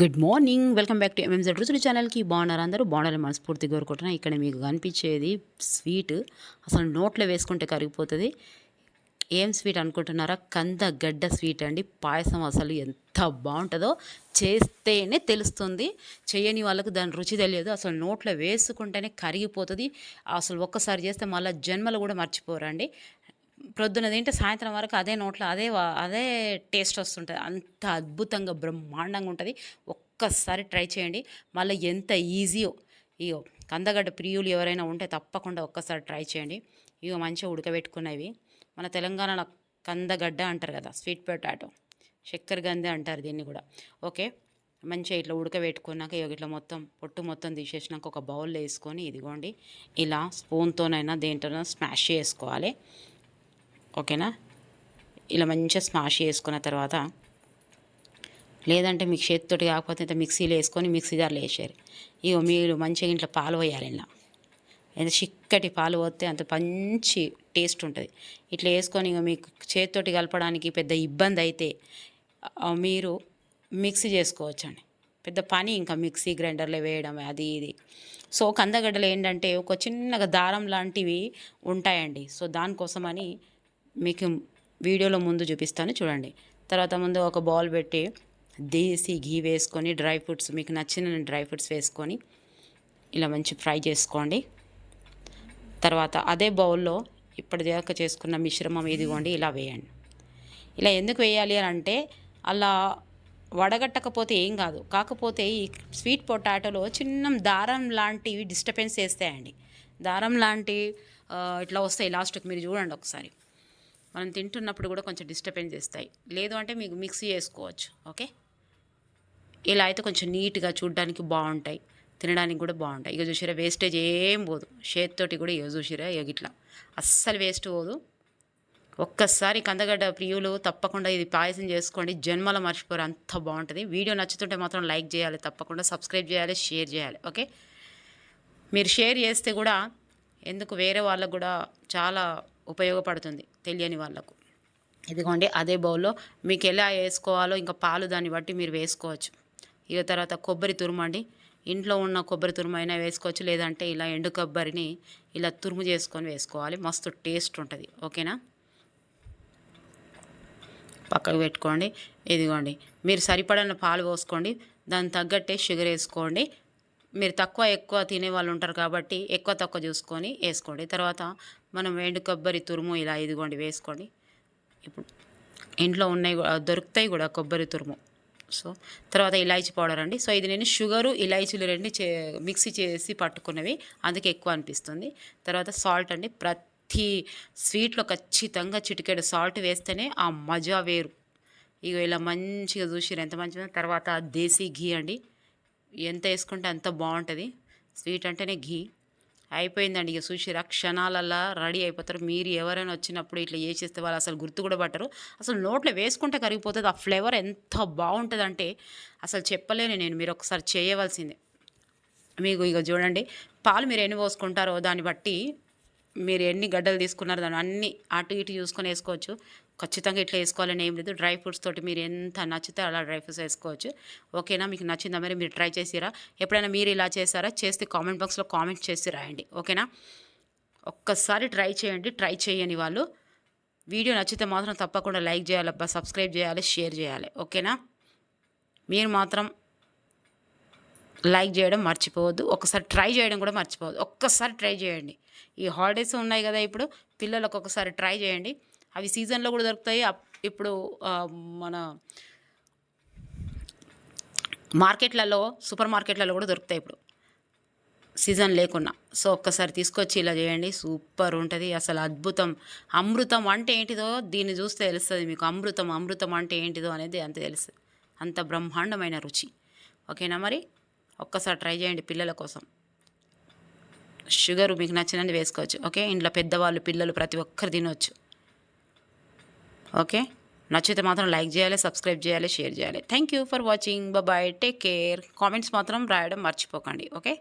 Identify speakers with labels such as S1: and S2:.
S1: Good morning welcome back to MMZ రుచులు ఛానల్కి బాగున్నారు అందరూ? బాగున్నారు మనస్ఫూర్తి కోరుకుంటున్నా. ఇక్కడ మీకు కనిపించేది స్వీట్ అసలు నోట్లో వేసుకుంటే కరిగిపోతుంది. ఏం స్వీట్ అనుకుంటున్నారా? కంద గడ్డ స్వీట్ అండి. పాయసం అసలు ఎంత బాగుంటుందో చేస్తేనే తెలుస్తుంది. చేయని వాళ్ళకు దాని రుచి తెలియదు. అసలు నోట్లో వేసుకుంటేనే కరిగిపోతుంది. అసలు ఒక్కసారి చేస్తే మళ్ళీ జన్మలు కూడా మర్చిపోరండి. ప్రొద్దున తింటే సాయంత్రం వరకు అదే నోట్లో అదే అదే టేస్ట్ వస్తుంటుంది. అంత అద్భుతంగా బ్రహ్మాండంగా ఉంటుంది. ఒక్కసారి ట్రై చేయండి. మళ్ళీ ఎంత ఈజీయో ఇగో కందగడ్డ ప్రియులు ఎవరైనా ఉంటే తప్పకుండా ఒక్కసారి ట్రై చేయండి. ఇగో మంచిగా ఉడకబెట్టుకున్నవి. మన తెలంగాణలో కందగడ్డ అంటారు కదా స్వీట్ పొటాటో. చక్కెర గందే అంటారు దీన్ని కూడా. ఓకే? మంచిగా ఇట్లా ఉడకబెట్టుకున్నాక ఇగో ఇట్లా మొత్తం పొట్టు మొత్తం తీసేసినాక ఒక బౌల్లో వేసుకొని ఇదిగోండి ఇలా స్పూన్తోనైనా దేంతోనైనా స్మాష్ చేసుకోవాలి. ఓకేనా? ఇలా మంచిగా స్మాష్ చేసుకున్న తర్వాత లేదంటే మీకు చేతితోటి కాకపోతే ఇంత మిక్సీలో వేసుకొని మిక్సీ జార్లో వేసారు ఇగో మీరు మంచిగా ఇంట్లో పాలు పోయాలి ఇలా. ఎంత చిక్కటి పాలు పోతే అంత మంచి టేస్ట్ ఉంటుంది. ఇట్లా వేసుకొని ఇక మీకు చేతితోటి కలపడానికి పెద్ద ఇబ్బంది అయితే మీరు మిక్సీ చేసుకోవచ్చండి. పెద్ద పని ఇంకా మిక్సీ గ్రైండర్లో వేయడం అది ఇది. సో కందగడ్డలు ఏంటంటే ఒక చిన్నగా దారం లాంటివి ఉంటాయండి. సో దానికోసమని మీకు వీడియోలో ముందు చూపిస్తాను చూడండి. తర్వాత ముందు ఒక బౌల్ పెట్టి దేశీ ఘీ వేసుకొని డ్రై ఫ్రూట్స్ మీకు నచ్చిన డ్రై ఫ్రూట్స్ వేసుకొని ఇలా మంచి ఫ్రై చేసుకోండి. తర్వాత అదే బౌల్లో ఇప్పటిదాకా చేసుకున్న మిశ్రమం ఇదిగోండి ఇలా వేయండి. ఇలా ఎందుకు వేయాలి అని అంటే అలా వడగట్టకపోతే ఏం కాదు. కాకపోతే ఈ స్వీట్ పొటాటోలో చిన్న దారం లాంటివి డిస్టర్బెన్స్ చేస్తాయండి దారం లాంటి ఇట్లా వస్తాయి లాస్ట్కి మీరు చూడండి ఒకసారి. మనం తింటున్నప్పుడు కూడా కొంచెం డిస్టర్బెన్స్ చేస్తాయి. లేదు అంటే మీకు మిక్సీ చేసుకోవచ్చు ఓకే? ఇలా అయితే కొంచెం నీట్గా చూడడానికి బాగుంటాయి తినడానికి కూడా బాగుంటాయి. ఇక చూసిరా వేస్టేజ్ ఏం పోదు. చేతితోటి కూడా ఇక చూసిరా ఇక ఇట్లా అస్సలు వేస్ట్ పోదు. ఒక్కసారి కందగడ్డ ప్రియులు తప్పకుండా ఇది పాయసం చేసుకోండి. జన్మల మర్చిపోరు అంత బాగుంటుంది. వీడియో నచ్చుతుంటే మాత్రం లైక్ చేయాలి తప్పకుండా సబ్స్క్రైబ్ చేయాలి షేర్ చేయాలి ఓకే? మీరు షేర్ చేస్తే కూడా ఎందుకు వేరే వాళ్ళకు కూడా చాలా ఉపయోగపడుతుంది తెలియని వాళ్ళకు. ఇదిగోండి అదే బౌల్లో మీకు ఎలా వేసుకోవాలో ఇంకా పాలు దాన్ని బట్టి మీరు వేసుకోవచ్చు. ఇక తర్వాత కొబ్బరి తురుము అండి. ఇంట్లో ఉన్న కొబ్బరి తురుము అయినా వేసుకోవచ్చు లేదంటే ఇలా ఎండు కొబ్బరిని ఇలా తురుము చేసుకొని వేసుకోవాలి. మస్తు టేస్ట్ ఉంటుంది ఓకేనా? పక్కకు పెట్టుకోండి. ఇదిగోండి మీరు సరిపడిన పాలు పోసుకోండి. దానికి తగ్గట్టే షుగర్ వేసుకోండి. మీరు తక్కువ ఎక్కువ తినే వాళ్ళు ఉంటారు కాబట్టి ఎక్కువ తక్కువ చూసుకొని వేసుకోండి. తర్వాత మనం ఎండు కొబ్బరి తురుము ఇలా ఇదిగోండి వేసుకోండి. ఇప్పుడు ఇంట్లో ఉన్నాయి కూడా- దొరుకుతాయి కూడా కొబ్బరి తురుము. సో తర్వాత ఇలాచి పౌడర్ అండి. సో ఇది నేను షుగరు ఇలాచీలు రెండు చే మిక్సీ చేసి పట్టుకున్నవి. అందుకే ఎక్కువ అనిపిస్తుంది. తర్వాత సాల్ట్ అండి. ప్రతి స్వీట్లో ఖచ్చితంగా చిటికెడు సాల్ట్ వేస్తేనే ఆ మజా వేరు. ఇక ఇలా మంచిగా చూసిరు ఎంత మంచిగా తర్వాత దేశీ ఘీ అండి. ఎంత వేసుకుంటే అంత బాగుంటుంది. స్వీట్ అంటేనే ఘీ. అయిపోయిందండి. ఇక చూసిరా క్షణాలల్లా రెడీ అయిపోతారు. మీరు ఎవరైనా వచ్చినప్పుడు ఇట్లా చేసేస్తే వాళ్ళు అసలు గుర్తు కూడా పట్టరు. అసలు నోట్లో వేసుకుంటే కరిగిపోతుంది. ఆ ఫ్లేవర్ ఎంత బాగుంటుందంటే అసలు చెప్పలేను నేను. మీరు ఒకసారి చేయవలసిందే. మీకు ఇక చూడండి పాలు మీరు ఎన్ని పోసుకుంటారో దాన్ని బట్టి మీరు ఎన్ని గడ్డలు తీసుకున్నారు దాన్ని అన్ని అటు ఇటు చూసుకొని వేసుకోవచ్చు. ఖచ్చితంగా ఇట్లా వేసుకోవాలని ఏం లేదు. డ్రై ఫ్రూట్స్ తోటి మీరు ఎంత నచ్చితే అలా డ్రై ఫ్రూట్స్ వేసుకోవచ్చు. ఓకేనా? మీకు నచ్చిందా మరి మీరు ట్రై చేసిరా? ఎప్పుడైనా మీరు ఇలా చేశారా? చేస్తే కామెంట్ బాక్స్లో కామెంట్ చేసి రాయండి. ఓకేనా? ఒక్కసారి ట్రై చేయండి. ట్రై చేయని వాళ్ళు వీడియో నచ్చితే మాత్రం తప్పకుండా లైక్ చేయాలి సబ్స్క్రైబ్ చేయాలి షేర్ చేయాలి. ఓకేనా? మీరు మాత్రం లైక్ చేయడం మర్చిపోవద్దు. ఒకసారి ట్రై చేయడం కూడా మర్చిపోవద్దు. ఒక్కసారి ట్రై చేయండి. ఈ హాలిడేస్ ఉన్నాయి కదా ఇప్పుడు పిల్లలకు ఒకసారి ట్రై చేయండి. అవి సీజన్లో కూడా దొరుకుతాయి. అప్- ఇప్పుడు మన మార్కెట్లలో సూపర్ మార్కెట్లలో కూడా దొరుకుతాయి ఇప్పుడు. సీజన్ లేకున్నా. సో ఒక్కసారి తీసుకొచ్చి ఇలా చేయండి. సూపర్ ఉంటుంది. అసలు అద్భుతం. అమృతం అంటే ఏంటిదో దీన్ని చూస్తే తెలుస్తుంది మీకు. అమృతం అమృతం అంటే ఏంటిదో అనేది అంత తెలుస్తుంది. అంత బ్రహ్మాండమైన రుచి. ఓకేనా మరి? ఒక్కసారి ట్రై చేయండి పిల్లల కోసం. షుగర్ మీకు నచ్చినది వేసుకోవచ్చు ఓకే? ఇంట్లో పెద్దవాళ్ళు పిల్లలు ప్రతి ఒక్కరు తినవచ్చు ఓకే? నచ్చితే మాత్రం లైక్ చేయాలి సబ్స్క్రైబ్ చేయాలి షేర్ చేయాలి. Thank you for watching bye take care comments మాత్రం రాయడం మర్చిపోకండి ఓకే?